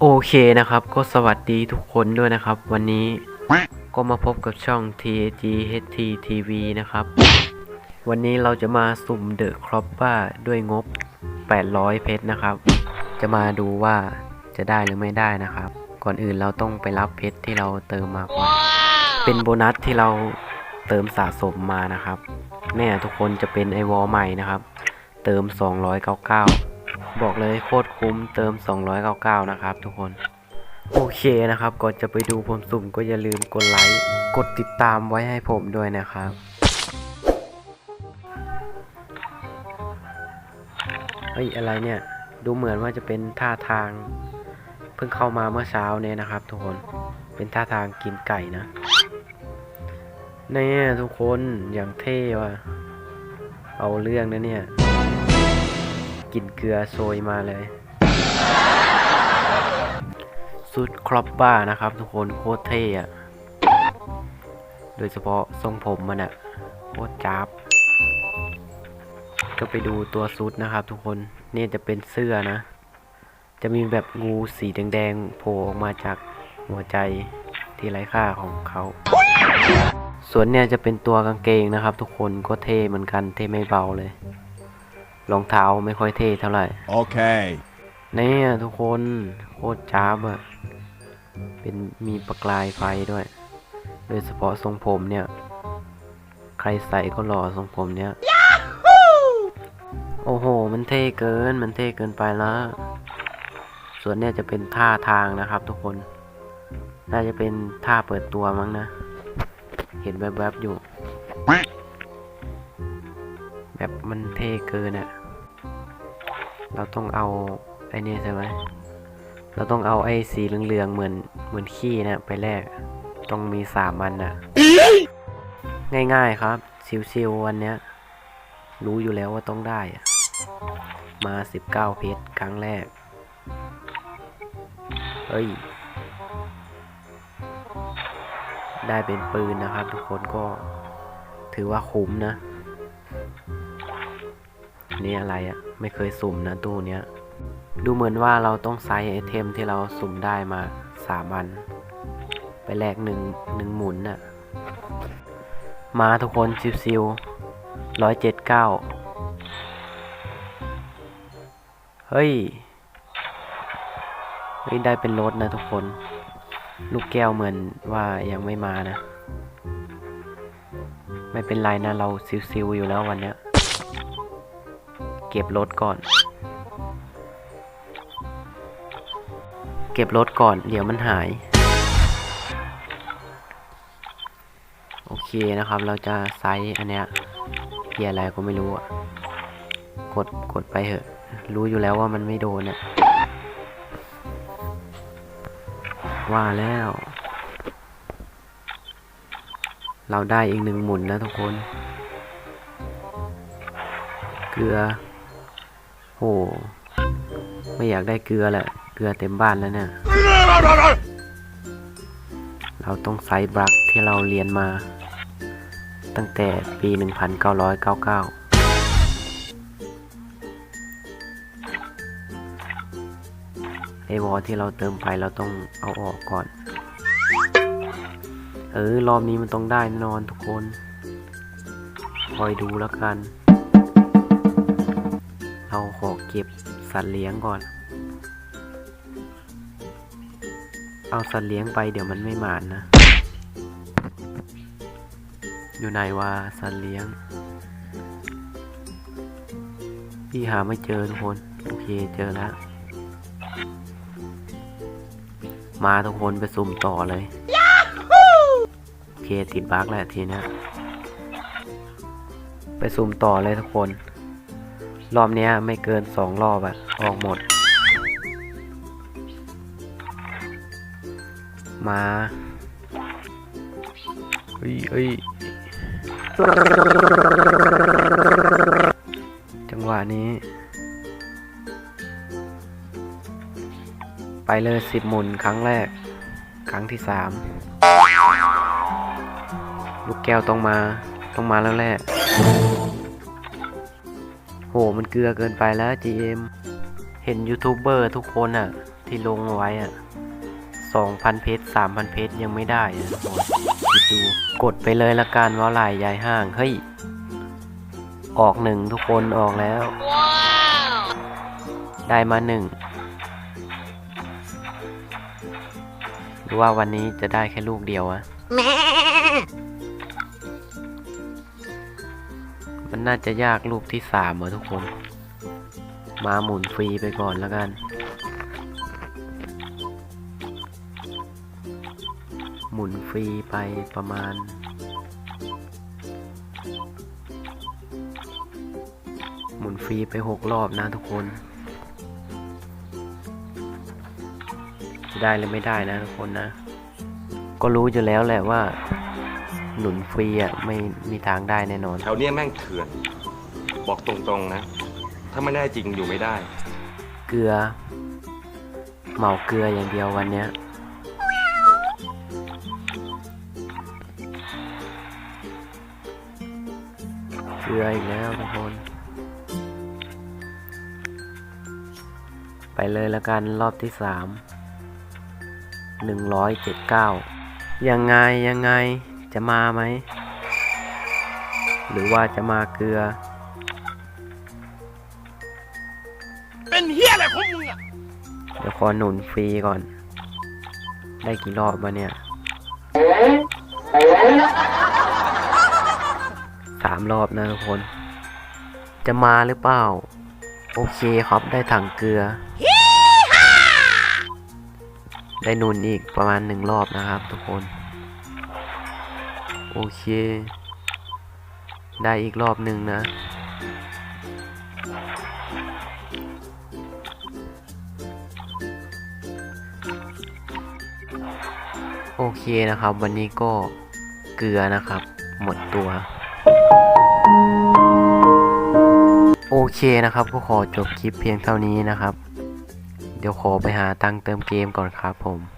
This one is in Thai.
โอเคนะครับ ก็สวัสดีทุกคนด้วยนะครับ วันนี้ก็มาพบกับช่อง TAG HT TV นะครับ วันนี้เราจะมาสุ่มเดอะครอปบ้าด้วยงบ 800 เพชรนะครับ จะมาดูว่าจะได้หรือไม่ได้นะครับ ก่อนอื่นเราต้องไปรับเพชรที่เราเติมมาก่อน เป็นโบนัสที่เราเติมสะสมมานะครับเนี่ยทุกคนจะเป็นไอวอลใหม่นะครับ เติม 299 บอกเลยโคตรคุ้มเติม 299 นะครับทุกคน โอเคนะครับ ก่อนจะไปดูผมสุ่มก็อย่าลืมกดไลค์ กดติดตามไว้ให้ผมด้วยนะครับ เฮ้ย อะไรเนี่ย ดูเหมือนว่าจะเป็นท่าทาง เพิ่งเข้ามาเมื่อเช้าเนี่ยนะครับ ทุกคน เป็นท่าทางกินไก่นะเนี่ยทุกคนอย่างเท่ว่ะ เอาเรื่องนะเนี่ย กินเกลือโซยมาเลยสุดครอปบ้านะครับ ทุกคนโคตรเท่อะโดยเฉพาะทรงผมมันอะโคตรจับก็ไปดูตัวซุดนะครับ ทุกคนเนี่ยจะเป็นเสื้อนะ จะมีแบบงูสีแดงๆโผล่ออกมาจากหัวใจที่ไร้ค่าของเขา ส่วนเนี่ยจะเป็นตัวกางเกงนะครับ ทุกคนก็เท่เหมือนกันเท่ไม่เบาเลย รองเท้าไม่ค่อยเท่เท่าไหร่ Okay. เนี่ยทุกคนโคตรจ้าบอะเป็นมีประกายไฟด้วย โดยเฉพาะทรงผมเนี่ย ใครใส่ก็หล่อทรงผมเนี่ย โอ้โห มันเท่เกิน มันเท่เกินไปแล้ว ส่วนเนี่ยจะเป็นท่าทางนะครับ ทุกคน น่าจะเป็นท่าเปิดตัวมั้งนะ เห็นแวบๆอยู่ เท่เกินอะเราต้องเอาไอ้นี่ใช่ไหมเราต้องเอาไอ้สีเหลืองๆเหมือนเหมือนขี้นะไปแลกต้องมีสามอันน่ะง่ายๆครับชิวๆวันเนี้ยรู้อยู่แล้วว่าต้องได้อะมา19เพชรครั้งแรก เฮ้ย ได้เป็นปืนนะครับทุกคนก็ถือว่าคุ้มนะ นี่อะไรอะ่ะ ไม่เคยสุ่มนะตู้เนี้ย ดูเหมือนว่าเราต้องใช้ไอเทมที่เราสุ่มได้มาสามอัน ไปแลกหนึ่งหนึ่งหมุนน่ะ มาทุกคนซิวๆร้อยเจ็ดเก้าเฮ้ย เฮ้ย ได้เป็นรถนะทุกคน ลูกแก้วเหมือนว่ายังไม่มานะ ไม่เป็นไรนะ เราซิวๆอยู่แล้ววันเนี้ย เก็บรถก่อน เก็บรถก่อน เดี๋ยวมันหาย โอเคนะครับ เราจะไซส์อันเนี้ยเกียอะไรก็ไม่รู้อะกด กดไปเถอะ รู้อยู่แล้วว่ามันไม่โดนอะว่าแล้ว เราได้อีกหนึ่งหมุนนะทุกคน เกลือ โหไม่อยากได้เกลือแหละเกลือเต็มบ้านแล้วเนี่ยเราต้องใช้บลักที่เราเรียนมา ตั้งแต่ปี 1999ไอวอลที่เราเติมไปเราต้องเอาออกก่อน เออ รอบนี้มันต้องได้แน่นอนทุกคน คอยดูแล้วกัน เราขอเก็บสัตว์เลี้ยงก่อน เอาสัตว์เลี้ยงไปเดี๋ยวมันไม่หมานนะ อยู่ไหนวะสัตว์เลี้ยง พี่หาไม่เจอทุกคน โอเคเจอแล้ว มาทุกคนไปสุ่มต่อเลย โอเคติดบั๊กแล้วทีนี้ไปสุ่มต่อเลยทุกคน รอบเนี้ยไม่เกินสองรอบอะออกหมด มาเฮ้ยเฮ้ยจังหวะนี้ ไปเลยสิบหมุนครั้งแรก ครั้งที่สามลูกแก้วต้องมา ต้องมาแล้วแหละ หมันเกลือเกินไปแล้ว GM เห็นยูทูบเบอร์ทุกคนอะ ที่ลงไว้อะสองพันเพชรสามพันเพชรยังไม่ได้อะทุกคนคิดดูกดไปเลยละกันว่าลายยายห้าง เฮ้ย ออกหนึ่งทุกคนออกแล้ว ได้มาหนึ่งหรือว่าวันนี้จะได้แค่ลูกเดียวอะ น่าจะยากลูกที่สามเหรอทุกคน มาหมุนฟรีไปก่อนแล้วกัน หมุนฟรีไปประมาณ หมุนฟรีไปหกรอบนะทุกคน จะได้หรือไม่ได้นะทุกคนนะ ก็รู้อยู่แล้วแหละว่า หนุนฟรีอะไม่มีทางได้แน่นอน แถวเนี้ยแม่งเถื่อน บอกตรงๆนะ ถ้าไม่ได้จริงอยู่ไม่ได้ เกลือ เหมาเกลืออย่างเดียววันเนี้ยเกลืออีกแล้วทุกคน ไปเลยละกันรอบที่สามหนึ่งร้อยเจ็ดเก้ายังไงยังไง จะมาไหม หรือว่าจะมาเกลือ เป็นเฮียอะไรของมึงอะเดี๋ยวขอหนุนฟรีก่อน ได้กี่รอบวะเนี่ยสามรอบนะทุกคน จะมาหรือเปล่า โอเคครับได้ถังเกลือ ได้หนุนอีกประมาณหนึ่งรอบนะครับทุกคน โอเค ได้อีกรอบหนึ่งนะ โอเคนะครับ วันนี้ก็เกลือนะครับ หมดตัว โอเคนะครับ ก็ขอจบคลิปเพียงเท่านี้นะครับ เดี๋ยวขอไปหาตังเติมเกมก่อนครับผม